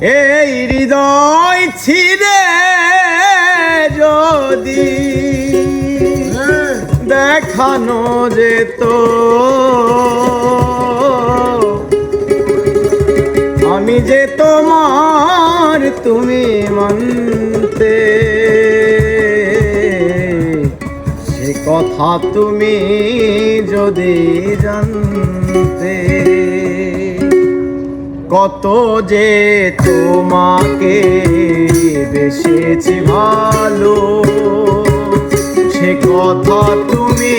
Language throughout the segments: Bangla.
এই হৃদয় ছিঁড়ে যদি দেখানো যেত। আমি যে তোমার তুমি মানতে, সে কথা তুমি যদি জানতে। কত যে তোমাকে বেসেছি ভালো সে কথা তুমি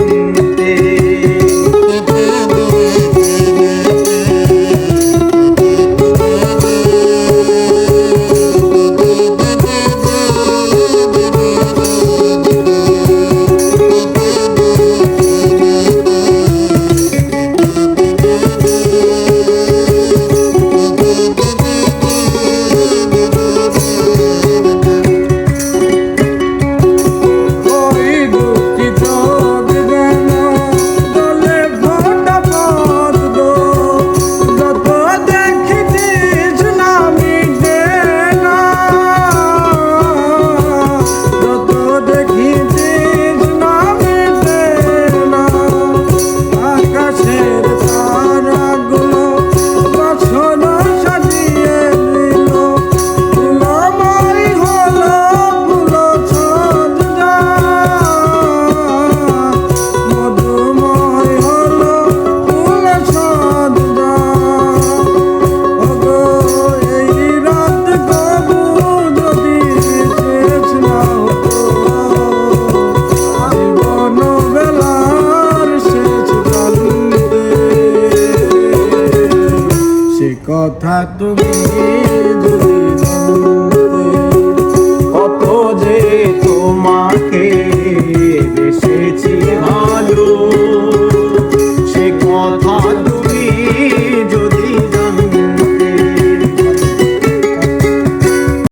কথা তুমি